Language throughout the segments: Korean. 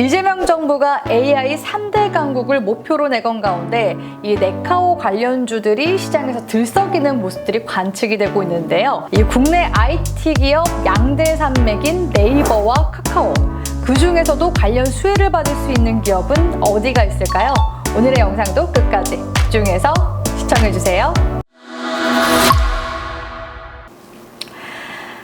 이재명 정부가 AI 3대 강국을 목표로 내건 가운데 이 네카오 관련주들이 시장에서 들썩이는 모습들이 관측이 되고 있는데요. 이 국내 IT 기업 양대 산맥인 네이버와 카카오 그 중에서도 관련 수혜를 받을 수 있는 기업은 어디가 있을까요? 오늘의 영상도 끝까지 집중해서 시청해주세요.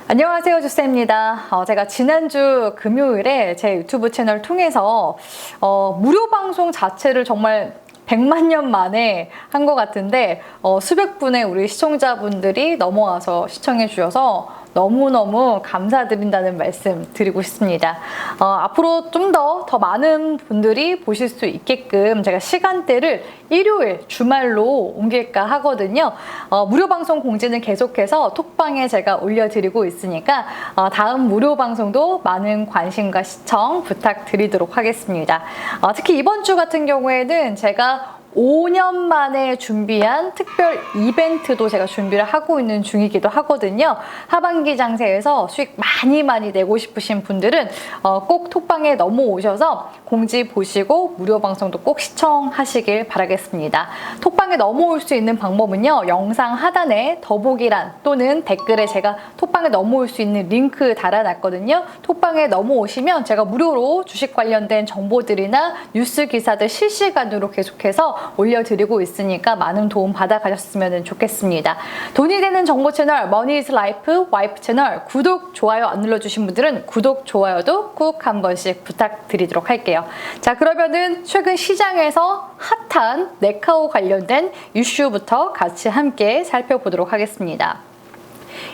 안녕하세요 주쌤입니다. 어, 제가 지난주 금요일에 제 유튜브 채널 통해서 어, 무료 방송 자체를 정말 100만 년 만에 한 것 같은데 어, 수백 분의 우리 시청자분들이 넘어와서 시청해 주셔서 너무너무 감사드린다는 말씀 드리고 싶습니다. 어, 앞으로 좀더더 많은 분들이 보실 수 있게끔 제가 시간대를 일요일 주말로 옮길까 하거든요. 어, 무료 방송 공지는 계속해서 톡방에 제가 올려드리고 있으니까 어, 다음 무료 방송도 많은 관심과 시청 부탁드리도록 하겠습니다. 어, 특히 이번 주 같은 경우에는 제가 5년 만에 준비한 특별 이벤트도 제가 준비를 하고 있는 중이기도 하거든요. 하반기 장세에서 수익 많이 많이 내고 싶으신 분들은 어, 꼭 톡방에 넘어오셔서 공지 보시고 무료 방송도 꼭 시청하시길 바라겠습니다. 톡방에 넘어올 수 있는 방법은요. 영상 하단에 더보기란 또는 댓글에 제가 톡방에 넘어올 수 있는 링크 달아놨거든요. 톡방에 넘어오시면 제가 무료로 주식 관련된 정보들이나 뉴스 기사들 실시간으로 계속해서 올려드리고 있으니까 많은 도움 받아가셨으면 좋겠습니다. 돈이 되는 정보 채널 머니즈 라이프 와이프 채널 구독, 좋아요 안 눌러주신 분들은 구독, 좋아요도 꼭 한 번씩 부탁드리도록 할게요. 자 그러면은 최근 시장에서 핫한 네카오 관련된 이슈부터 같이 함께 살펴보도록 하겠습니다.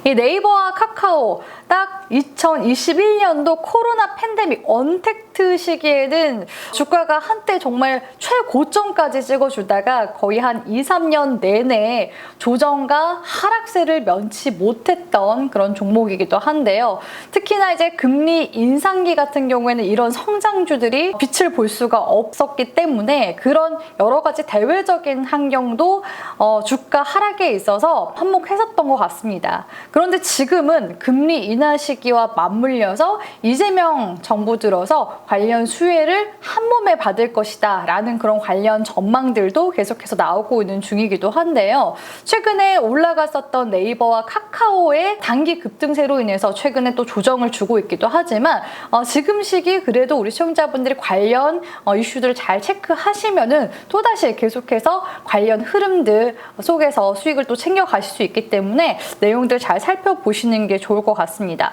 이 네이버와 카카오 딱 2021년도 코로나 팬데믹 언택트 시기에는 주가가 한때 정말 최고점까지 찍어주다가 거의 한 2, 3년 내내 조정과 하락세를 면치 못했던 그런 종목이기도 한데요. 특히나 이제 금리 인상기 같은 경우에는 이런 성장주들이 빛을 볼 수가 없었기 때문에 그런 여러 가지 대외적인 환경도 어, 주가 하락에 있어서 한몫했었던 것 같습니다. 그런데 지금은 금리 인하 시기와 맞물려서 이재명 정부 들어서 관련 수혜를 한 몸에 받을 것이다 라는 그런 관련 전망들도 계속해서 나오고 있는 중이기도 한데요. 최근에 올라갔었던 네이버와 카카오의 단기 급등세로 인해서 최근에 또 조정을 주고 있기도 하지만 어, 지금 시기 그래도 우리 시청자분들이 관련 어, 이슈들을 잘 체크하시면은 또다시 계속해서 관련 흐름들 속에서 수익을 또 챙겨가실 수 있기 때문에 내용들 잘 살펴보시는 게 좋을 것 같습니다.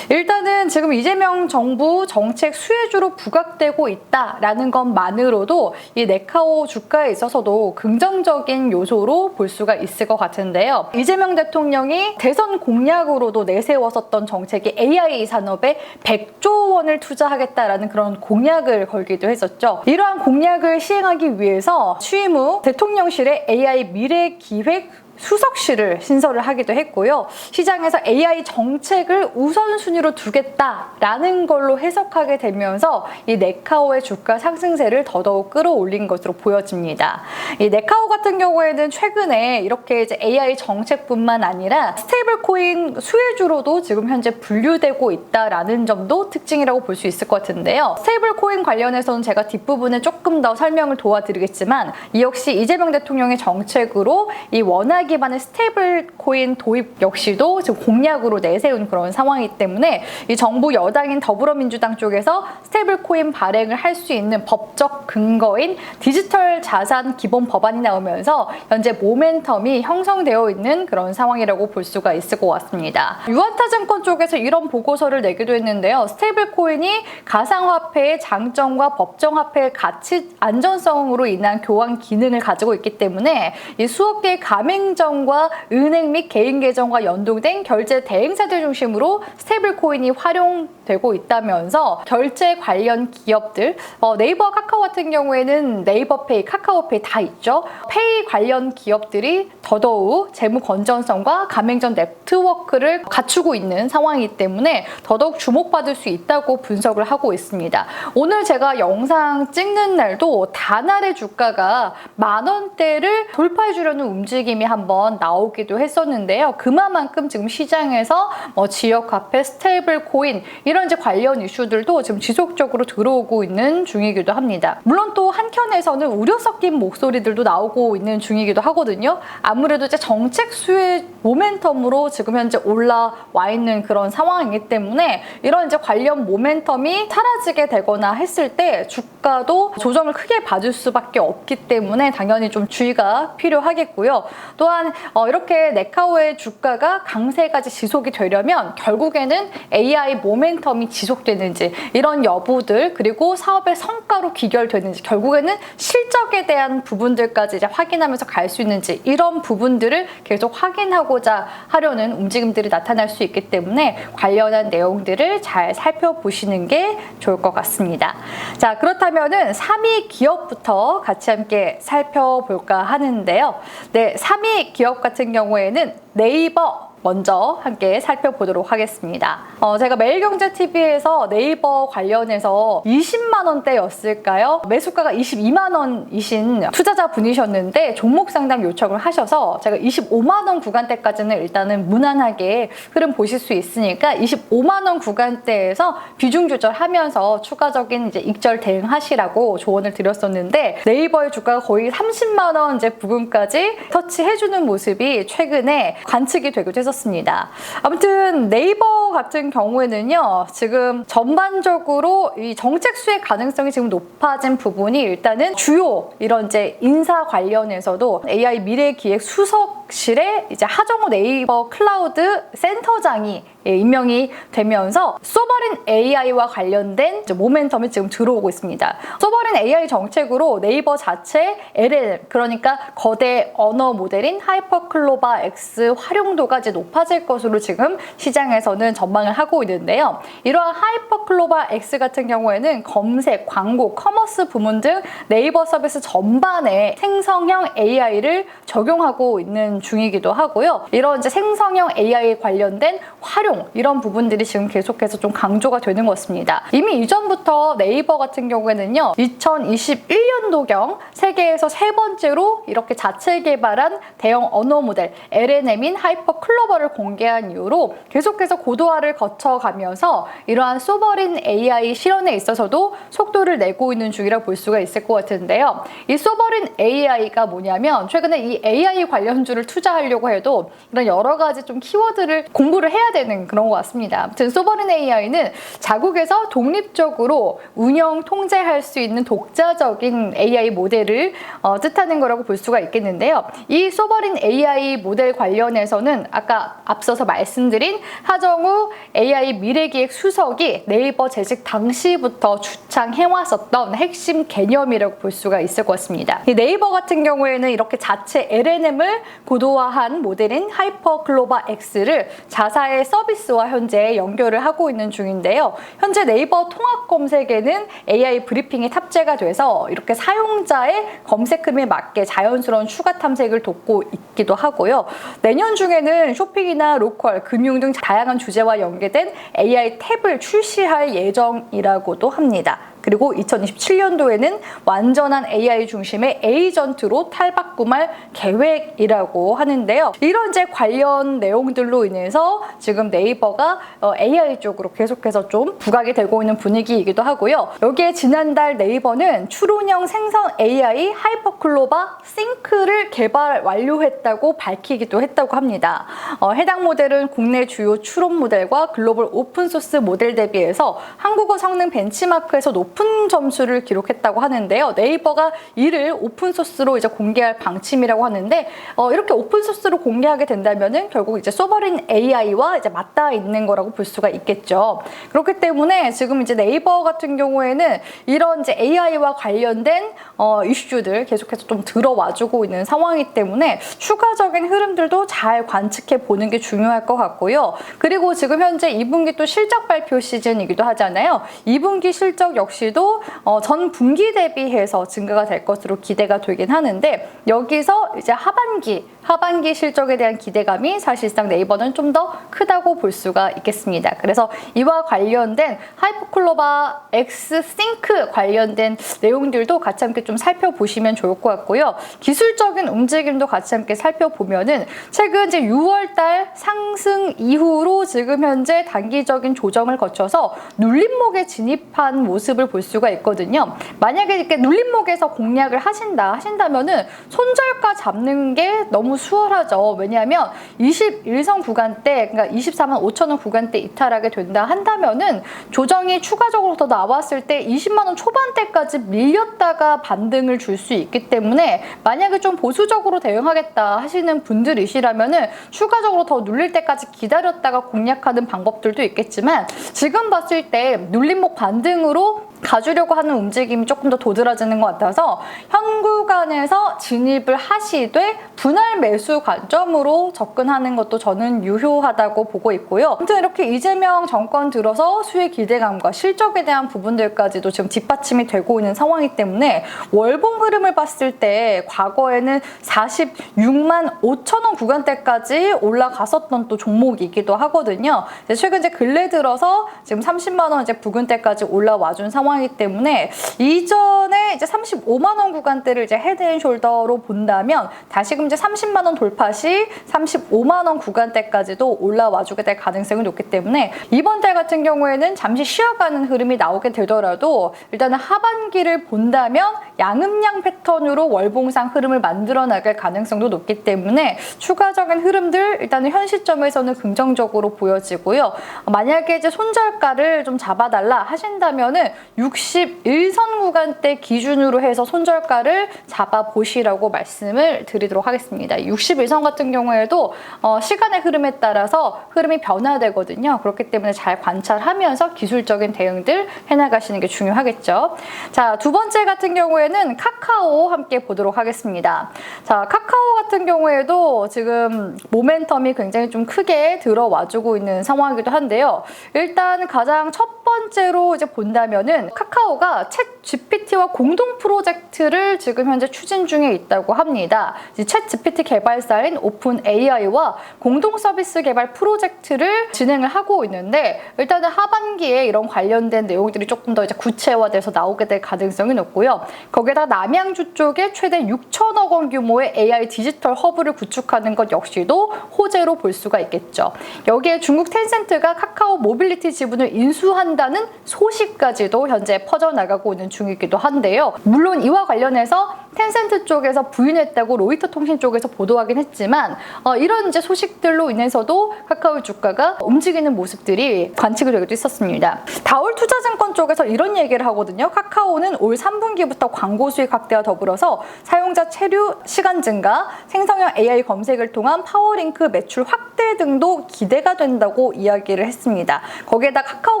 일단은 지금 이재명 정부 정책 수혜주로 부각되고 있다라는 것만으로도 이 네카오 주가에 있어서도 긍정적인 요소로 볼 수가 있을 것 같은데요. 이재명 대통령이 대선 공약으로도 내세웠었던 정책이 AI 산업에 100조 원을 투자하겠다라는 그런 공약을 걸기도 했었죠. 이러한 공약을 시행하기 위해서 취임 후 대통령실에 AI 미래 기획 수석실을 신설을 하기도 했고요. 시장에서 AI 정책을 우선순위로 두겠다라는 걸로 해석하게 되면서 이 네카오의 주가 상승세를 더더욱 끌어올린 것으로 보여집니다. 이 네카오 같은 경우에는 최근에 이렇게 이제 AI 정책뿐만 아니라 스테이블 코인 수혜주로도 지금 현재 분류되고 있다라는 점도 특징이라고 볼 수 있을 것 같은데요. 스테이블 코인 관련해서는 제가 뒷부분에 조금 더 설명을 도와드리겠지만 이 역시 이재명 대통령의 정책으로 이 원화 기반의 스테이블 코인 도입 역시도 지금 공약으로 내세운 그런 상황이기 때문에 이 정부 여당인 더불어민주당 쪽에서 스테이블 코인 발행을 할 수 있는 법적 근거인 디지털 자산 기본 법안이 나오면서 현재 모멘텀이 형성되어 있는 그런 상황이라고 볼 수가 있을 것 같습니다. 유한타 증권 쪽에서 이런 보고서를 내기도 했는데요. 스테이블 코인이 가상화폐의 장점과 법정화폐의 가치 안전성으로 인한 교환 기능을 가지고 있기 때문에 이 수억 개의 가맹 점과 은행 및 개인 계정과 연동된 결제 대행사들 중심으로 스테이블 코인이 활용되고 있다면서 결제 관련 기업들 어, 네이버 카카오 같은 경우에는 네이버페이, 카카오페이 다 있죠. 페이 관련 기업들이 더더욱 재무 건전성과 가맹점 네트워크를 갖추고 있는 상황이기 때문에 더더욱 주목받을 수 있다고 분석을 하고 있습니다. 오늘 제가 영상 찍는 날도 단알의 주가가 만 원대를 돌파해 주려는 움직임이 한번 한번 나오기도 했었는데요. 그만큼 지금 시장에서 뭐 지역 화폐, 스테이블 코인 이런 이제 관련 이슈들도 지금 지속적으로 들어오고 있는 중이기도 합니다. 물론 또 한켠에서는 우려 섞인 목소리들도 나오고 있는 중이기도 하거든요. 아무래도 이제 정책 수의 모멘텀으로 지금 현재 올라와 있는 그런 상황이기 때문에 이런 이제 관련 모멘텀이 사라지게 되거나 했을 때 주가도 조정을 크게 받을 수밖에 없기 때문에 당연히 좀 주의가 필요하겠고요. 또한 어, 이렇게 네카오의 주가가 강세까지 지속이 되려면 결국에는 AI 모멘텀이 지속되는지 이런 여부들 그리고 사업의 성과로 귀결되는지 결국에는 실적에 대한 부분들까지 이제 확인하면서 갈 수 있는지 이런 부분들을 계속 확인하고자 하려는 움직임들이 나타날 수 있기 때문에 관련한 내용들을 잘 살펴보시는 게 좋을 것 같습니다. 자, 그렇다면은 3위 기업부터 같이 함께 살펴볼까 하는데요. 네, 3위 기업 같은 경우에는 네이버 먼저 함께 살펴보도록 하겠습니다. 어, 제가 매일경제TV에서 네이버 관련해서 20만 원대였을까요? 매수가가 22만 원이신 투자자 분이셨는데 종목 상담 요청을 하셔서 제가 25만 원 구간대까지는 일단은 무난하게 흐름 보실 수 있으니까 25만 원 구간대에서 비중 조절하면서 추가적인 이제 익절 대응하시라고 조언을 드렸었는데 네이버의 주가가 거의 30만 원 이제 부분까지 터치해주는 모습이 최근에 관측이 되기도 했었 습니다. 아무튼 네이버 같은 경우에는요, 지금 전반적으로 이 정책 수혜 가능성이 지금 높아진 부분이 일단은 주요 이런 이제 인사 관련해서도 AI 미래 기획 수석실에 이제 하정우 네이버 클라우드 센터장이 예, 임명이 되면서 소버린 AI와 관련된 모멘텀이 지금 들어오고 있습니다. 소버린 AI 정책으로 네이버 자체 LLM 그러니까 거대 언어 모델인 하이퍼클로바 X 활용도가 이제 높아질 것으로 지금 시장에서는 전망을 하고 있는데요. 이러한 하이퍼클로바 X 같은 경우에는 검색, 광고, 커머스 부문 등 네이버 서비스 전반에 생성형 AI를 적용하고 있는 중이기도 하고요. 이런 이제 생성형 AI 관련된 활용 이런 부분들이 지금 계속해서 좀 강조가 되는 것 같습니다. 이미 이전부터 네이버 같은 경우에는요. 2021년도경 세계에서 세 번째로 이렇게 자체 개발한 대형 언어 모델 LNM인 하이퍼 클로버를 공개한 이후로 계속해서 고도화를 거쳐가면서 이러한 소버린 AI 실현에 있어서도 속도를 내고 있는 중이라 볼 수가 있을 것 같은데요. 이 소버린 AI가 뭐냐면 최근에 이 AI 관련주를 투자하려고 해도 이런 여러 가지 좀 키워드를 공부를 해야 되는 그런 것 같습니다. 아무튼 소버린 AI는 자국에서 독립적으로 운영 통제할 수 있는 독자적인 AI 모델을 어, 뜻하는 거라고 볼 수가 있겠는데요. 이 소버린 AI 모델 관련해서는 아까 앞서서 말씀드린 하정우 AI 미래기획 수석이 네이버 재직 당시부터 주창해왔었던 핵심 개념이라고 볼 수가 있을 것 같습니다. 이 네이버 같은 경우에는 이렇게 자체 LNM을 고도화한 모델인 하이퍼 글로바 X를 자사의 서비스 와 현재 연결을 하고 있는 중인데요. 현재 네이버 통합 검색에는 AI 브리핑이 탑재가 돼서 이렇게 사용자의 검색 흐름에 맞게 자연스러운 추가 탐색을 돕고 있기도 하고요. 내년 중에는 쇼핑이나 로컬, 금융 등 다양한 주제와 연계된 AI 탭을 출시할 예정이라고도 합니다. 그리고 2027년도에는 완전한 AI 중심의 에이전트로 탈바꿈할 계획이라고 하는데요. 이런 이제 관련 내용들로 인해서 지금 네이버가 AI 쪽으로 계속해서 좀 부각이 되고 있는 분위기이기도 하고요. 여기에 지난달 네이버는 추론형 생성 AI 하이퍼클로바 싱크를 개발 완료했다고 밝히기도 했다고 합니다. 어, 해당 모델은 국내 주요 추론 모델과 글로벌 오픈소스 모델 대비해서 한국어 성능 벤치마크에서 높은 점수를 기록했다고 하는데요. 네이버가 이를 오픈소스로 이제 공개할 방침이라고 하는데 어, 이렇게 오픈소스로 공개하게 된다면은 결국 이제 소버린 AI와 이제 맞닿아 있는 거라고 볼 수가 있겠죠. 그렇기 때문에 지금 이제 네이버 같은 경우에는 이런 이제 AI와 관련된 어, 이슈들 계속해서 좀 들어와주고 있는 상황이기 때문에 추가적인 흐름들도 잘 관측해 보는 게 중요할 것 같고요. 그리고 지금 현재 2분기 또 실적 발표 시즌이기도 하잖아요. 2분기 실적 역시 도 어, 전 분기 대비해서 증가가 될 것으로 기대가 되긴 하는데 여기서 이제 하반기 하반기 실적에 대한 기대감이 사실상 네이버는 좀 더 크다고 볼 수가 있겠습니다. 그래서 이와 관련된 하이퍼클로바 X 싱크 관련된 내용들도 같이 함께 좀 살펴보시면 좋을 것 같고요. 기술적인 움직임도 같이 함께 살펴보면은 최근 이제 6월달 상승 이후로 지금 현재 단기적인 조정을 거쳐서 눌림목에 진입한 모습을 볼 수가 있거든요. 만약에 이렇게 눌림목에서 공략을 하신다 하신다면은 손절가 잡는 게 너무 수월하죠. 왜냐하면 21선 구간대, 그러니까 24만 5천 원 구간대 이탈하게 된다 한다면은 조정이 추가적으로 더 나왔을 때 20만 원 초반대까지 밀렸다가 반등을 줄 수 있기 때문에 만약에 좀 보수적으로 대응하겠다 하시는 분들이시라면은 추가적으로 더 눌릴 때까지 기다렸다가 공략하는 방법들도 있겠지만 지금 봤을 때 눌림목 반등으로 가주려고 하는 움직임이 조금 더 도드라지는 것 같아서 현 구간에서 진입을 하시되 분할 매수 관점으로 접근하는 것도 저는 유효하다고 보고 있고요. 아무튼 이렇게 이재명 정권 들어서 수혜 기대감과 실적에 대한 부분들까지도 지금 뒷받침이 되고 있는 상황이기 때문에 월봉 흐름을 봤을 때 과거에는 46만 5천 원 구간대까지 올라갔었던 또 종목이기도 하거든요. 최근 이제 근래 들어서 지금 30만 원 이제 부근대까지 올라와준 상황 이기 때문에 이전에 이제 35만 원 구간대를 이제 헤드앤숄더로 본다면 다시금 이제 30만 원 돌파 시 35만 원 구간대까지도 올라와 주게 될 가능성이 높기 때문에 이번 달 같은 경우에는 잠시 쉬어가는 흐름이 나오게 되더라도 일단은 하반기를 본다면 양음양 패턴으로 월봉상 흐름을 만들어 나갈 가능성도 높기 때문에 추가적인 흐름들 일단은 현 시점에서는 긍정적으로 보여지고요. 만약에 이제 손절가를 좀 잡아달라 하신다면은 61선 구간 대 기준으로 해서 손절가를 잡아 보시라고 말씀을 드리도록 하겠습니다. 61선 같은 경우에도 어, 시간의 흐름에 따라서 흐름이 변화되거든요. 그렇기 때문에 잘 관찰하면서 기술적인 대응들 해나가시는 게 중요하겠죠. 자, 두 번째 같은 경우에는 카카오 함께 보도록 하겠습니다. 자, 카카오 같은 경우에도 지금 모멘텀이 굉장히 좀 크게 들어와주고 있는 상황이기도 한데요. 일단 가장 첫 번째로 이제 본다면은 카카오가 챗 GPT와 공동 프로젝트를 지금 현재 추진 중에 있다고 합니다. 챗 GPT 개발사인 오픈 AI와 공동 서비스 개발 프로젝트를 진행을 하고 있는데 일단은 하반기에 이런 관련된 내용들이 조금 더 이제 구체화돼서 나오게 될 가능성이 높고요. 거기에다 남양주 쪽에 최대 6천억 원 규모의 AI 디지털 허브를 구축하는 것 역시도 호재로 볼 수가 있겠죠. 여기에 중국 텐센트가 카카오 모빌리티 지분을 인수한다는 소식까지도 현재 퍼져나가고 있는 중이기도 한데요. 물론 이와 관련해서 텐센트 쪽에서 부인했다고 로이터 통신 쪽에서 보도하긴 했지만 어, 이런 이제 소식들로 인해서도 카카오 주가가 움직이는 모습들이 관측이 되기도 있었습니다. 다올 투자증권 쪽에서 이런 얘기를 하거든요. 카카오는 올 3분기부터 광고 수익 확대와 더불어서 사용자 체류 시간 증가, 생성형 AI 검색을 통한 파워링크 매출 확대 등도 기대가 된다고 이야기를 했습니다. 거기에다 카카오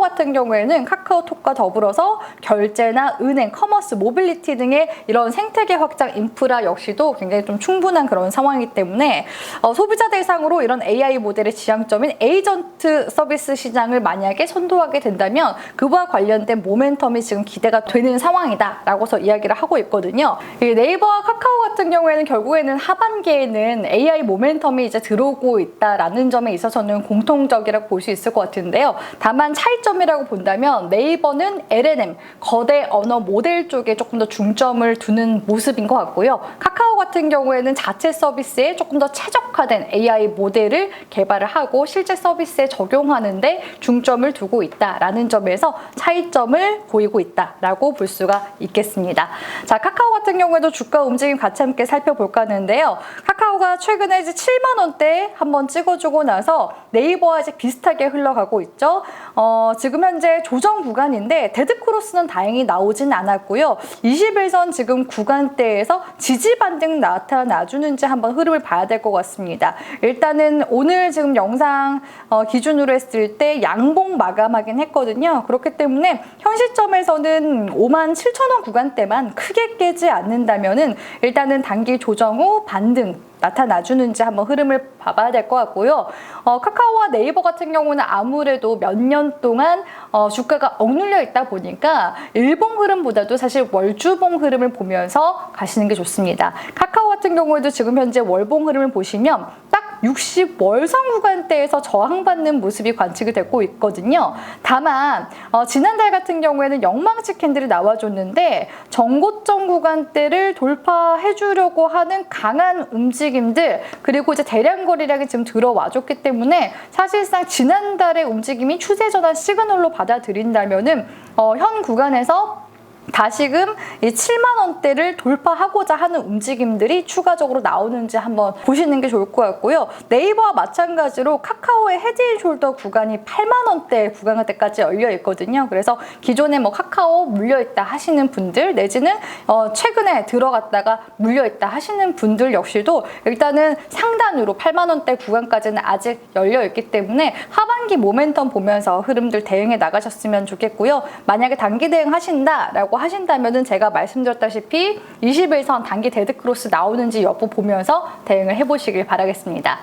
같은 경우에는 카카오톡과 더불어서 결제나 은행, 커머스, 모빌리티 등의 이런 생태계 확장 인프라 역시도 굉장히 좀 충분한 그런 상황이기 때문에 어, 소비자 대상으로 이런 AI 모델의 지향점인 에이전트 서비스 시장을 만약에 선도하게 된다면 그와 관련된 모멘텀이 지금 기대가 되는 상황이다라고서 이야기를 하고 있거든요. 이 네이버와 카카오 같은 경우에는 결국에는 하반기에는 AI 모멘텀이 이제 들어오고 있다라는 점에 있어서는 공통적이라고 볼 수 있을 것 같은데요. 다만 차이점이라고 본다면 네이버는 LLM 거대 언어 모델 쪽에 조금 더 중점을 두는 모습 인 것 같고요. 카카오 같은 경우에는 자체 서비스에 조금 더 최적화된 AI 모델을 개발을 하고 실제 서비스에 적용하는데 중점을 두고 있다라는 점에서 차이점을 보이고 있다라고 볼 수가 있겠습니다. 자, 카카오 같은 경우에도 주가 움직임 같이 함께 살펴볼까 하는데요. 카카오가 최근에 이제 7만 원대 한번 찍어주고 나서 네이버와 이제 비슷하게 흘러가고 있죠. 어, 지금 현재 조정 구간인데 데드크로스는 다행히 나오진 않았고요. 21선 지금 구간대 에서 지지 반등 나타나주는지 한번 흐름을 봐야 될 것 같습니다. 일단은 오늘 지금 영상 어, 기준으로 했을 때 양봉 마감하긴 했거든요. 그렇기 때문에 현 시점에서는 5만 7천 원 구간대만 크게 깨지 않는다면은 일단은 단기 조정 후 반등 나타나주는지 한번 흐름을 봐봐야 될 것 같고요. 어, 카카오와 네이버 같은 경우는 아무래도 몇 년 동안 어, 주가가 억눌려 있다 보니까 일봉 흐름보다도 사실 월주봉 흐름을 보면서 가시는 게 좋습니다. 카카오 같은 경우에도 지금 현재 월봉 흐름을 보시면 딱 60 월성 구간대에서 저항받는 모습이 관측이 되고 있거든요. 다만 어, 지난달 같은 경우에는 영망치 캔들이 나와줬는데 전고점 구간대를 돌파해 주려고 하는 강한 움직임들 그리고 이제 대량 거래량이 지금 들어와줬기 때문에 사실상 지난달의 움직임이 추세 전환 시그널로 받아들인다면은 어, 현 구간에서 다시금 이 7만 원대를 돌파하고자 하는 움직임들이 추가적으로 나오는지 한번 보시는 게 좋을 것 같고요. 네이버와 마찬가지로 카카오의 헤드앤숄더 구간이 8만 원대 구간대까지 열려 있거든요. 그래서 기존에 뭐 카카오 물려 있다 하시는 분들 내지는 어 최근에 들어갔다가 물려 있다 하시는 분들 역시도 일단은 상단으로 8만 원대 구간까지는 아직 열려 있기 때문에 하반기 모멘텀 보면서 흐름들 대응해 나가셨으면 좋겠고요. 만약에 단기 대응 하신다라고 하신다면은 제가 말씀드렸다시피 21선 단기 데드크로스 나오는지 여부 보면서 대응을 해보시길 바라겠습니다.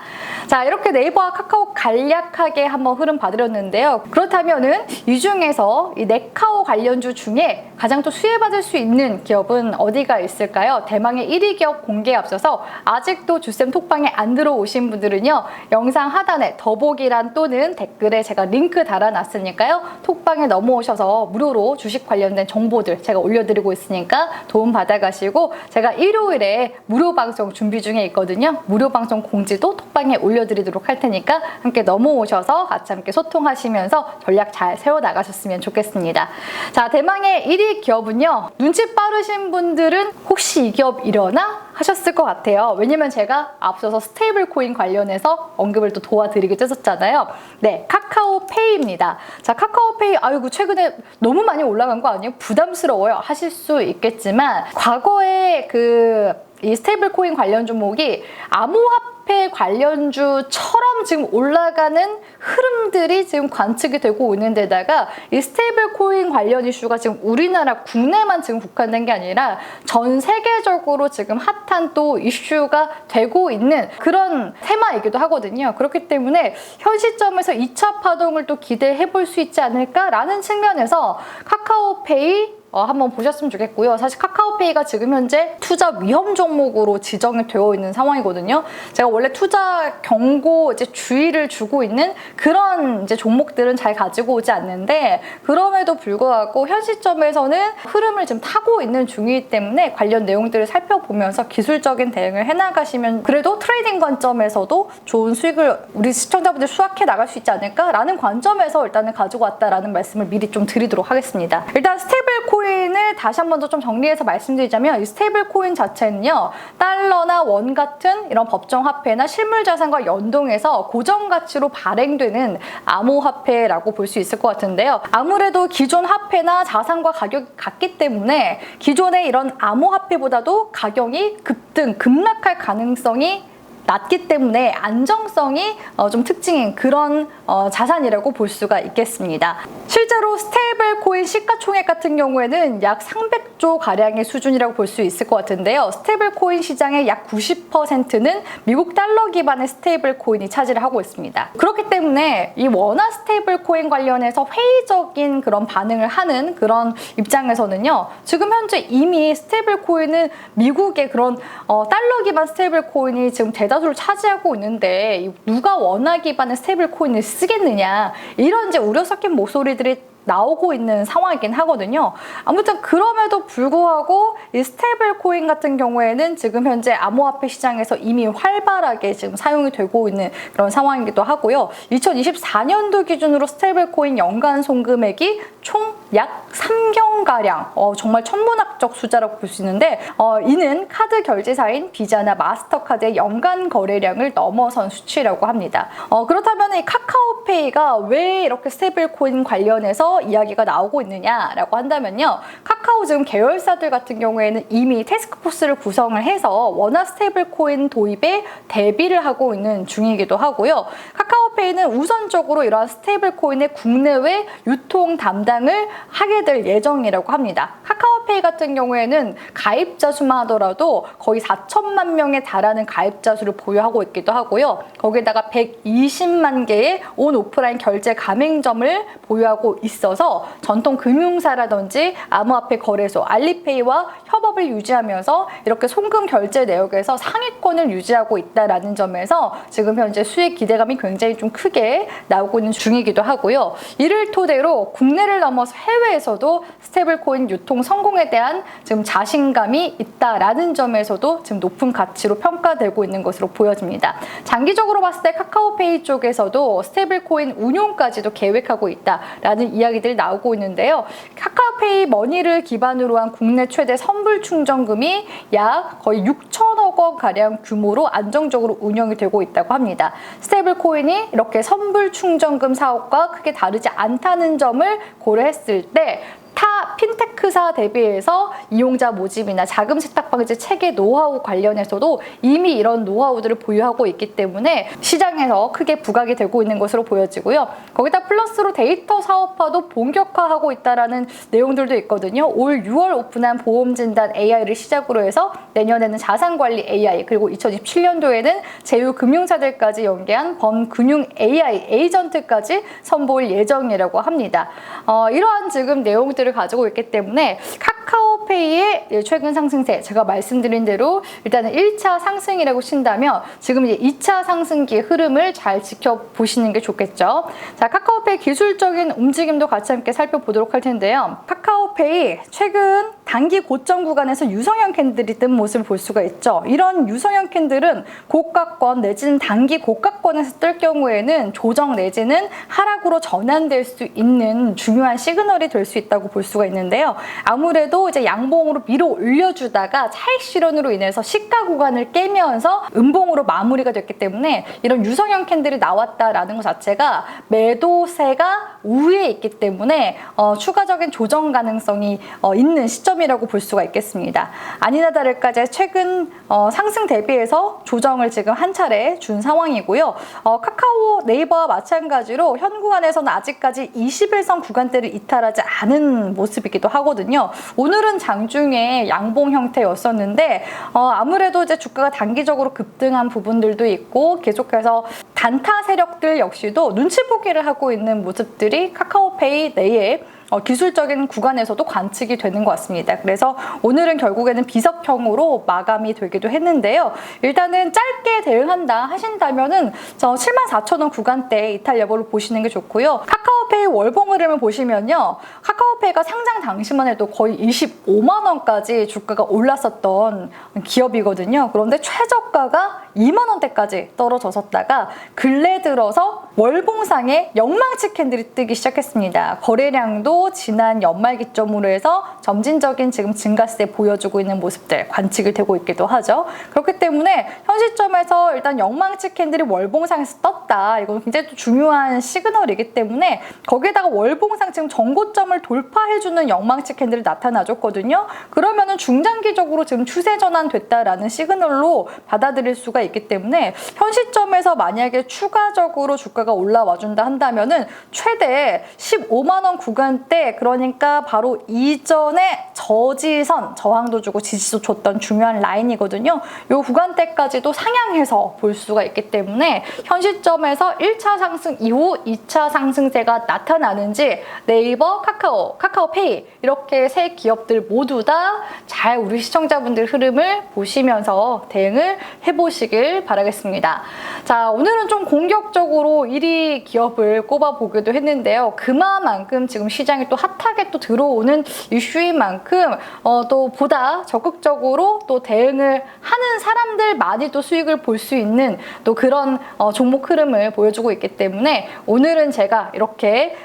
자 이렇게 네이버와 카카오 간략하게 한번 흐름 봐드렸는데요. 그렇다면은 이 중에서 이 네카오 관련주 중에 가장 또 수혜받을 수 있는 기업은 어디가 있을까요? 대망의 1위 기업 공개에 앞서서 아직도 주쌤 톡방에 안 들어오신 분들은요 영상 하단에 더보기란 또는 댓글에 제가 링크 달아놨으니까요 톡방에 넘어오셔서 무료로 주식 관련된 정보들 제가 올려드리고 있으니까 도움 받아가시고 제가 일요일에 무료 방송 준비 중에 있거든요. 무료 방송 공지도 톡방에 올려드리도록 할 테니까 함께 넘어오셔서 같이 함께 소통하시면서 전략 잘 세워 나가셨으면 좋겠습니다. 자, 대망의 1위 기업은요. 눈치 빠르신 분들은 혹시 이 기업 이려나? 하셨을 것 같아요. 왜냐면 제가 앞서서 스테이블 코인 관련해서 언급을 또 도와드리기도 했었잖아요. 네, 카카오페이입니다. 자, 카카오페이, 아이고, 최근에 너무 많이 올라간 거 아니에요? 부담스러워요. 하실 수 있겠지만, 과거에 그, 이 스테이블 코인 관련 종목이 암호화폐 관련주처럼 지금 올라가는 흐름들이 지금 관측이 되고 있는 데다가 이 스테이블 코인 관련 이슈가 지금 우리나라 국내만 지금 국한된 게 아니라 전 세계적으로 지금 핫한 또 이슈가 되고 있는 그런 테마이기도 하거든요. 그렇기 때문에 현 시점에서 2차 파동을 또 기대해 볼 수 있지 않을까라는 측면에서 카카오페이 어, 한번 보셨으면 좋겠고요. 사실 카카오 페이가 지금 현재 투자 위험 종목으로 지정이 되어 있는 상황이거든요. 제가 원래 투자 경고 이제 주의를 주고 있는 그런 이제 종목들은 잘 가지고 오지 않는데 그럼에도 불구하고 현 시점에서는 흐름을 지금 타고 있는 중이기 때문에 관련 내용들을 살펴보면서 기술적인 대응을 해나가시면 그래도 트레이딩 관점에서도 좋은 수익을 우리 시청자분들 수확해 나갈 수 있지 않을까라는 관점에서 일단은 가지고 왔다라는 말씀을 미리 좀 드리도록 하겠습니다. 일단 스테이블 코인 코인을 다시 한 번 더 좀 정리해서 말씀 드리자면 이 스테이블 코인 자체는요 달러나 원 같은 이런 법정 화폐나 실물 자산과 연동해서 고정 가치로 발행되는 암호화폐라고 볼 수 있을 것 같은데요. 아무래도 기존 화폐나 자산과 가격이 같기 때문에 기존의 이런 암호화폐보다도 가격이 급등, 급락할 가능성이 낮기 때문에 안정성이 어, 좀 특징인 그런 어, 자산이라고 볼 수가 있겠습니다. 실제로 스테이블 코인 시가총액 같은 경우에는 약 300조 가량의 수준이라고 볼 수 있을 것 같은데요. 스테이블 코인 시장의 약 90%는 미국 달러 기반의 스테이블 코인이 차지를 하고 있습니다. 그렇기 때문에 이 원화 스테이블 코인 관련해서 회의적인 그런 반응을 하는 그런 입장에서는요. 지금 현재 이미 스테이블 코인은 미국의 그런 어, 달러 기반 스테이블 코인이 지금 대 다수를 차지하고 있는데 누가 원화 기반의 스테이블 코인을 쓰겠느냐. 이런 이제 우려 섞인 목소리들이 나오고 있는 상황이긴 하거든요. 아무튼 그럼에도 불구하고 이 스테이블 코인 같은 경우에는 지금 현재 암호화폐 시장에서 이미 활발하게 지금 사용이 되고 있는 그런 상황이기도 하고요. 2024년도 기준으로 스테이블 코인 연간 송금액이 총 약 3경가량, 어, 정말 천문학적 숫자라고 볼 수 있는데, 어, 이는 카드 결제사인 비자나 마스터카드의 연간 거래량을 넘어선 수치라고 합니다. 어, 그렇다면 이 카카오페이가 왜 이렇게 스테이블 코인 관련해서 이야기가 나오고 있느냐라고 한다면요. 카카오 지금 계열사들 같은 경우에는 이미 테스크포스를 구성을 해서 원화 스테이블 코인 도입에 대비를 하고 있는 중이기도 하고요. 카카오페이는 우선적으로 이러한 스테이블 코인의 국내외 유통 담당을 하게 될 예정이라고 합니다. 카카오페이 같은 경우에는 가입자 수만 하더라도 거의 4천만 명에 달하는 가입자 수를 보유하고 있기도 하고요. 거기에다가 120만 개의 온 오프라인 결제 가맹점을 보유하고 있어 서 전통 금융사라든지 암호화폐 거래소 알리페이와 협업을 유지하면서 이렇게 송금 결제 내역에서 상위권을 유지하고 있다라는 점에서 지금 현재 수익 기대감이 굉장히 좀 크게 나오고 있는 중이기도 하고요. 이를 토대로 국내를 넘어서 해외에서도 스테이블 코인 유통 성공에 대한 지금 자신감이 있다라는 점에서도 지금 높은 가치로 평가되고 있는 것으로 보여집니다. 장기적으로 봤을 때 카카오페이 쪽에서도 스테이블 코인 운용까지도 계획하고 있다라는 이야기 들이 나오고 있는데요. 카카오페이 머니를 기반으로 한 국내 최대 선불 충전금이 약 거의 6천억 원 가량 규모로 안정적으로 운영이 되고 있다고 합니다. 스테이블 코인이 이렇게 선불 충전금 사업과 크게 다르지 않다는 점을 고려했을 때 타 핀테크사 대비해서 이용자 모집이나 자금 세탁 방지 체계 노하우 관련해서도 이미 이런 노하우들을 보유하고 있기 때문에 시장에서 크게 부각이 되고 있는 것으로 보여지고요. 거기다 플러스로 데이터 사업화도 본격화하고 있다라는 내용들도 있거든요. 올 6월 오픈한 보험 진단 AI를 시작으로 해서 내년에는 자산 관리 AI 그리고 2027년도에는 제휴 금융사들까지 연계한 범금융 AI 에이전트까지 선보일 예정이라고 합니다. 어, 이러한 지금 내용들을 가지고 있기 때문에 카카오 페이의 최근 상승세 제가 말씀드린 대로 일단은 1차 상승이라고 친다면 지금 이제 2차 상승기의 흐름을 잘 지켜보시는 게 좋겠죠. 자, 카카오페이 기술적인 움직임도 같이 함께 살펴보도록 할 텐데요. 카카오페이 최근 단기 고점 구간에서 유성형 캔들이 뜬 모습을 볼 수가 있죠. 이런 유성형 캔들은 고가권 내지는 단기 고가권에서 뜰 경우에는 조정 내지는 하락으로 전환될 수 있는 중요한 시그널이 될 수 있다고 볼 수가 있는데요. 아무래도 이제 양봉으로 밀어 올려주다가 차익 실현으로 인해서 시가 구간을 깨면서 음봉으로 마무리가 됐기 때문에 이런 유성형 캔들이 나왔다라는 것 자체가 매도세가 우위에 있기 때문에 어, 추가적인 조정 가능성이 어, 있는 시점이라고 볼 수가 있겠습니다. 아니나 다를까 이제 최근 어, 상승 대비해서 조정을 지금 한 차례 준 상황이고요. 어, 카카오 네이버와 마찬가지로 현 구간에서는 아직까지 21선 구간대를 이탈하지 않은 모습이기도 하거든요. 오늘은 장중에 양봉 형태였었는데 어, 아무래도 이제 주가가 단기적으로 급등한 부분들도 있고 계속해서 단타 세력들 역시도 눈치 보기를 하고 있는 모습들이 카카오페이 내에 어, 기술적인 구간에서도 관측이 되는 것 같습니다. 그래서 오늘은 결국에는 비석형으로 마감이 되기도 했는데요. 일단은 짧게 대응한다 하신다면은 저 74,000원 구간대 이탈 여부를 보시는 게 좋고요. 카카오페이 월봉 흐름을 보시면요. 카카오페이가 상장 당시만 해도 거의 25만 원까지 주가가 올랐었던 기업이거든요. 그런데 최저가가 2만 원대까지 떨어졌었다가 근래 들어서 월봉상에 영망치 캔들이 뜨기 시작했습니다. 거래량도 지난 연말 기점으로 해서 점진적인 지금 증가세 보여주고 있는 모습들 관측이 되고 있기도 하죠. 그렇기 때문에 현 시점에서 일단 영망치 캔들이 월봉상에서 떴다. 이건 굉장히 또 중요한 시그널이기 때문에 거기에다가 월봉상 지금 전고점을 돌파해주는 영망치 캔들이 나타나줬거든요. 그러면은 중장기적으로 지금 추세 전환 됐다라는 시그널로 받아들일 수가 있기 때문에 현 시점에서 만약에 추가적으로 주가가 올라와 준다 한다면은 최대 15만 원 구간대 그러니까 바로 이전에 저지선 저항도 주고 지지도 줬던 중요한 라인이거든요. 이 구간대까지도 상향해서 볼 수가 있기 때문에 현 시점에서 1차 상승 이후 2차 상승세가 나타나는지 네이버, 카카오, 카카오페이 이렇게 세 기업들 모두 다 잘 우리 시청자분들 흐름을 보시면서 대응을 해보시길 바라겠습니다. 자, 오늘은 좀 공격적으로 1위 기업을 꼽아보기도 했는데요. 그만큼 지금 시장 이또 핫하게 또 들어오는 이슈인 만큼 어, 또 보다 적극적으로 또 대응을 하는 사람들 많이 또 수익을 볼 수 있는 또 그런 어, 종목 흐름을 보여주고 있기 때문에 오늘은 제가 이렇게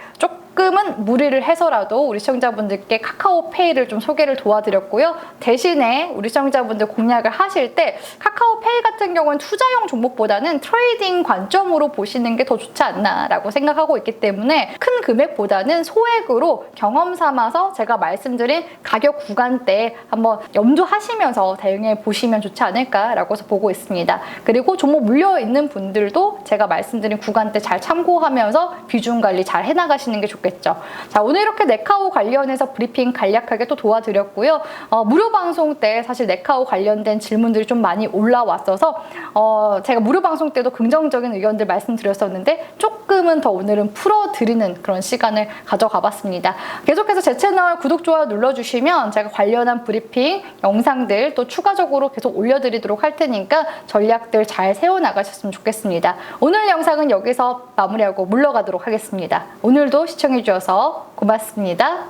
조금은 무리를 해서라도 우리 시청자분들께 카카오페이를 좀 소개를 도와드렸고요. 대신에 우리 시청자분들 공략을 하실 때 카카오페이 같은 경우는 투자용 종목보다는 트레이딩 관점으로 보시는 게 더 좋지 않나라고 생각하고 있기 때문에 큰 금액보다는 소액으로 경험 삼아서 제가 말씀드린 가격 구간대 한번 염두하시면서 대응해 보시면 좋지 않을까라고 해서 보고 있습니다. 그리고 종목 물려 있는 분들도 제가 말씀드린 구간대 잘 참고하면서 비중 관리 잘 해나가시는 게 좋겠습니다. 좋겠죠. 자, 오늘 이렇게 네카오 관련해서 브리핑 간략하게 또 도와드렸고요. 어, 무료 방송 때 사실 네카오 관련된 질문들이 좀 많이 올라왔어서 어, 제가 무료 방송 때도 긍정적인 의견들 말씀드렸었는데 조금은 더 오늘은 풀어드리는 그런 시간을 가져가 봤습니다. 계속해서 제 채널 구독, 좋아요 눌러주시면 제가 관련한 브리핑 영상들 또 추가적으로 계속 올려드리도록 할 테니까 전략들 잘 세워나가셨으면 좋겠습니다. 오늘 영상은 여기서 마무리하고 물러가도록 하겠습니다. 오늘도 시청해주셔서 고맙습니다.